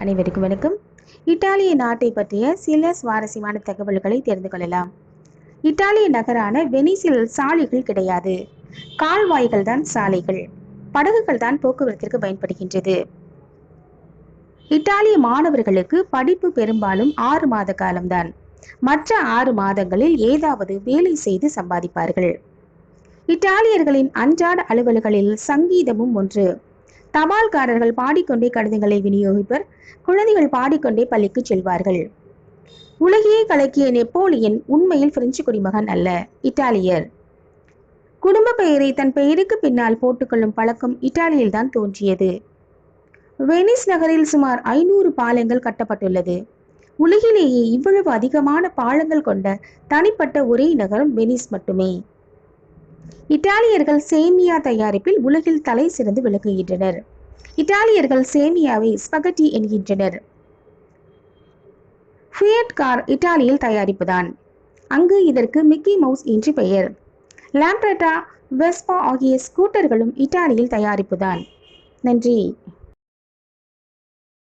அனைவருக்கும் வணக்கம். இத்தாலிய நாட்டை பற்றிய சில சுவாரஸ்யமான தகவல்களை தெரிந்து கொள்ளலாம். இத்தாலிய நகரான வெனிசில் சாலைகள் கிடையாது. கால்வாய்கள் தான் சாலைகள். படகுகள் தான் போக்குவரத்திற்கு பயன்படுகின்றது. இத்தாலிய மாணவர்களுக்கு படிப்பு பெரும்பாலும் ஆறு மாத காலம்தான். மற்ற ஆறு மாதங்களில் ஏதாவது வேலை செய்து சம்பாதிப்பார்கள். இத்தாலியர்களின் அன்றாட அலுவல்களில் சங்கீதமும் ஒன்று தபால்காரர்கள் பாடிக்கொண்டே கடிதங்களை விநியோகிப்பர். குழந்தைகள் பாடிக்கொண்டே பள்ளிக்கு செல்வார்கள். உலகையே கலக்கிய நெப்போலியன் உண்மையில் பிரெஞ்சு குடிமகன் அல்ல இத்தாலியர் குடும்ப பெயரை தன் பெயருக்கு பின்னால் போட்டுக்கொள்ளும் பழக்கம் இத்தாலியில்தான் தோன்றியது. வெனிஸ் நகரில் சுமார் ஐநூறு பாலங்கள் கட்டப்பட்டுள்ளது. உலகிலேயே இவ்வளவு அதிகமான பாலங்கள் கொண்ட தனிப்பட்ட ஒரே நகரம் வெனிஸ் மட்டுமே. இத்தாலியர்கள் சேமியா தயாரிப்பில் உலகில் தலை சிறந்து விளங்குகின்றனர். இத்தாலியர்கள் சேமியாவை ஸ்பகட்டி என்கின்றனர். ஃபியட் கார் இத்தாலியில் தயாரிப்புதான். அங்கு இதற்கு மிக்கி மவுஸ் என்று பெயர். லாம்ப்ரட்டா வெஸ்பா ஆகிய ஸ்கூட்டர்களும் இத்தாலியில் தயாரிப்புதான். நன்றி.